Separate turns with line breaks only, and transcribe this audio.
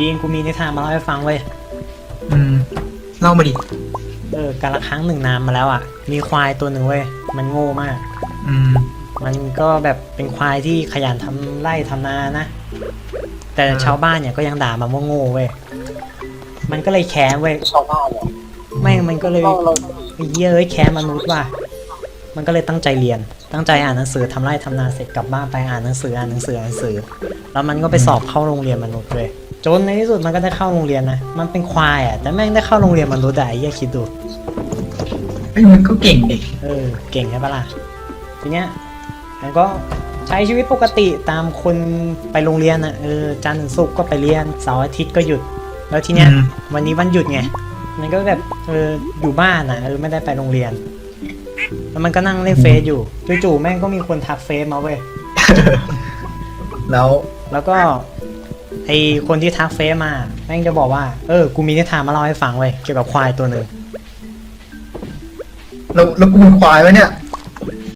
ยีนกูมีนิทานมาเล่าให้ฟังเว้ย
อืมเล่ามาดิ
เออการละครั้งหนึ่งนานมาแล้วอะ มีควายตัวหนึ่งเว้ย มันโง่มาก
อืม
มันก็แบบเป็นควายที่ขยันทำไร่ทำนานะ แต่ชาวบ้านเนี่ยก็ยังด่ามันว่าโง่เว้ย มันก็เลยแค้นเว้ย
ชาวบ้านเนี่ย
แม่งมันก็เลย
เราเรา
ไอ้เหี้ยเอ้ยแค้นมนุษย์ว่ะ มันก็เลยตั้งใจเรียน ตั้งใจอ่านหนังสือทำไร่ทำนาเสร็จกลับบ้านไปอ่านหนังสืออ่านหนังสืออ่านหนังสือ แล้วมันก็ไปสอบเข้าโรงเรียนมนุษย์เลย จนในที่สุดมันก็ได้เข้าโรงเรียนนะ มันเป็นควายอะ แต่แม่งได้เข้าโรงเรียนมนุษย์อะไอ้เหี้ยคิดดู
เอ้ยมันก็เก่งเด็ก
เออ เก่งใช่ปะล่ะ ทีเนี้ยมันก็ใช้ชีวิตปกติตามคนไปโรงเรียนอะ เออ จันทร์ถึงศุกร์ก็ไปเรียน เสาร์อาทิตย์ก็หยุด แล้วทีเนี้ยวันนี้วันหยุดไง มันก็แบบ เออ อยู่บ้านอะ เออ ไม่ได้ไปโรงเรียน แล้วมันก็นั่งเล่นเฟซอยู่ จู่ๆแม่งก็มีคนทักเฟซมาเว้ย
แล้ว
แล้วก็ ไอคนที่ทักเฟซมาแม่งจะบอกว่า เออ กูมีนิทานมาเล่าให้ฟังเว้ยเกี่ยวกับควายตัวหนึ่ง
แล้วแล้วกูเป็นควายไหมเนี่ย